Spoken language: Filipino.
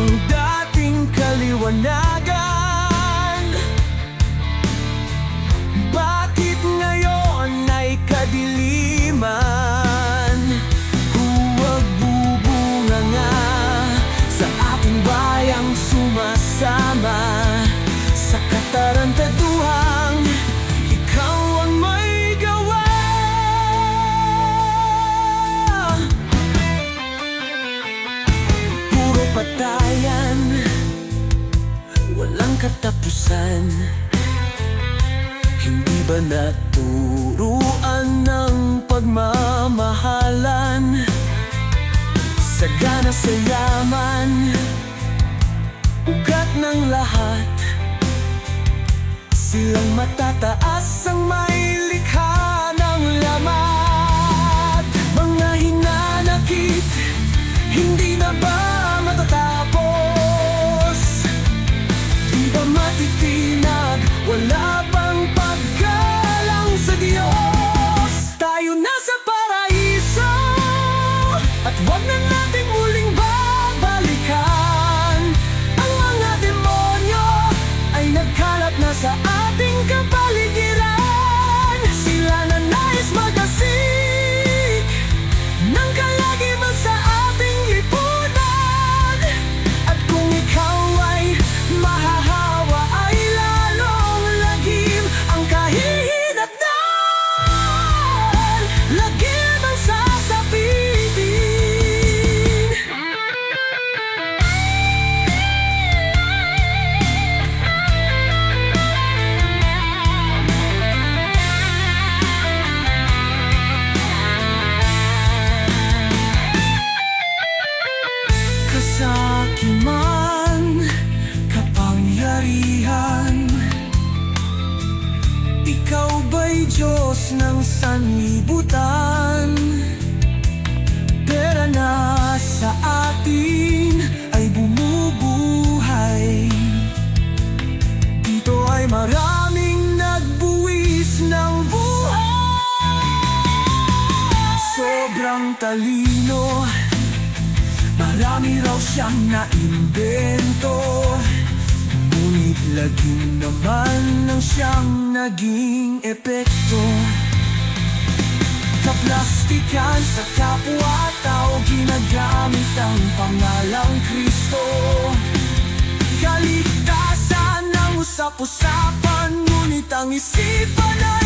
Ang dating kaliwanagan katapusan. Hindi ba naturuan ng pagmamahalan? Sagana sa yaman Ugat ng lahat. Silang matataas ang may likha At wag na natin muling babalikan. Ang mga demonyo ay nagkalat na sa ating kapaligiran Diyos ng sanlibutan? Pera na sa atin ay bumubuhay Dito ay maraming nagbuwis ng buhay Sobrang talino Marami raw siyang naimbento Ngunit laging naman ang siyang naging epekto. Kaplastikan sa kapwa-tao Ginagamit ang pangalang Kristo. Kaligtasan ang usap-usapan Ngunit ang isipan ay